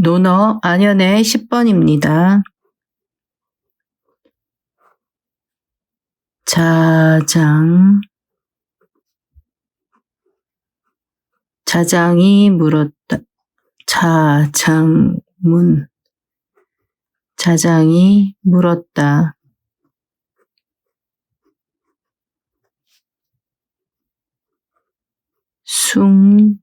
논어 안연의 10번입니다. 자장 자장이 물었다. 자장문 자장이 물었다. 숭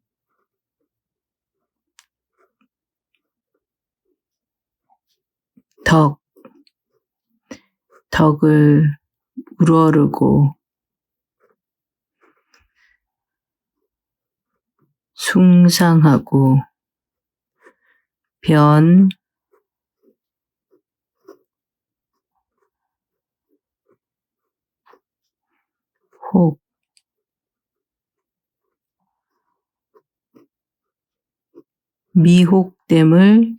덕, 덕을 우러르고 숭상하고 변, 혹, 미혹됨을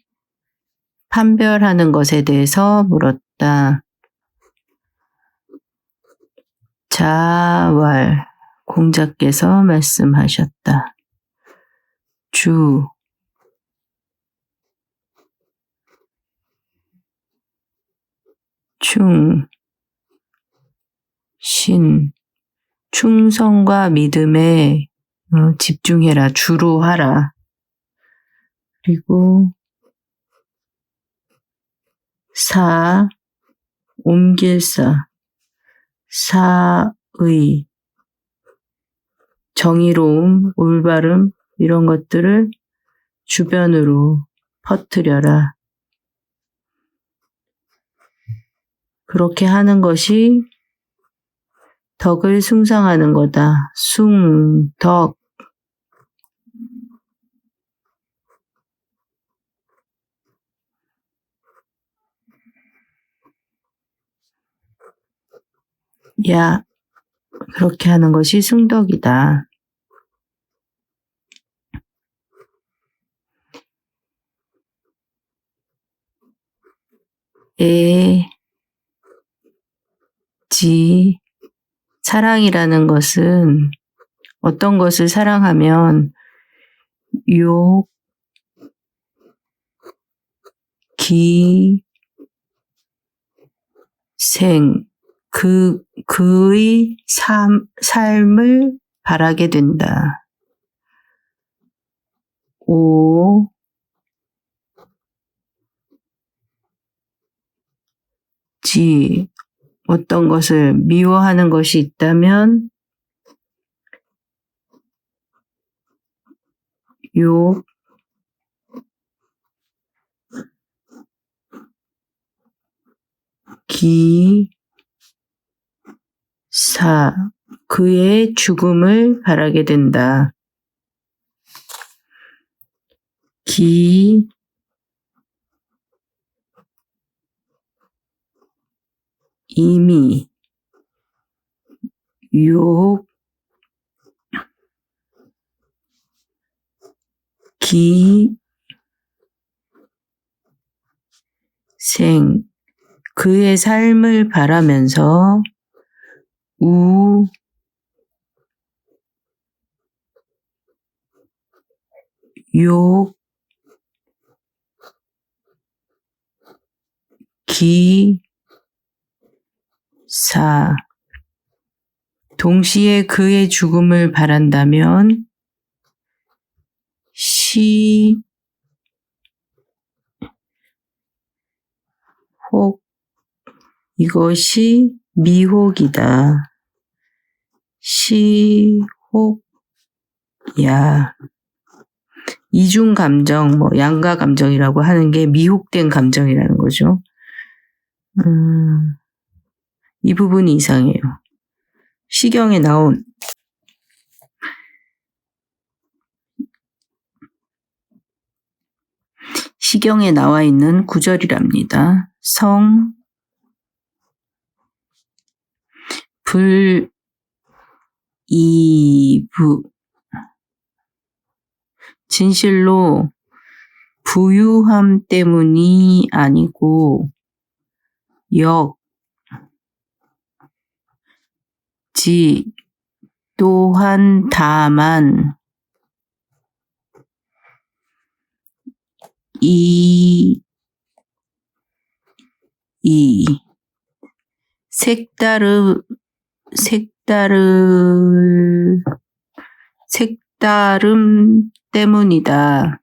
판별하는 것에 대해서 물었다. 자왈 공자께서 말씀하셨다. 주 충, 신, 충성과 믿음에 어, 집중해라, 주로 하라. 그리고 사, 옮길사, 사의, 정의로움, 올바름, 이런 것들을 주변으로 퍼뜨려라. 그렇게 하는 것이 덕을 숭상하는 거다. 숭, 덕. 야, 그렇게 하는 것이 승덕이다. 에, 지, 사랑이라는 것은 어떤 것을 사랑하면 욕, 기, 생, 그, 그의 삶, 삶을 바라게 된다. 오, 지, 어떤 것을 미워하는 것이 있다면, 욕, 기, 사, 그의 죽음을 바라게 된다. 기, 이미, 욕, 기, 생, 그의 삶을 바라면서 우, 욕, 기, 사. 동시에 그의 죽음을 바란다면 시, 혹, 이것이 미혹이다. 시혹, 야. 이중 감정, 뭐, 양가 감정이라고 하는 게 미혹된 감정이라는 거죠. 음, 이 부분이 이상해요. 시경에 나온 시경에 나와 있는 구절이랍니다. 성, 불, 이 부. 진실로 부유함 때문이 아니고 역, 지, 또한 다만 이, 이, 색다르, 색다르, 색다름 때문이다.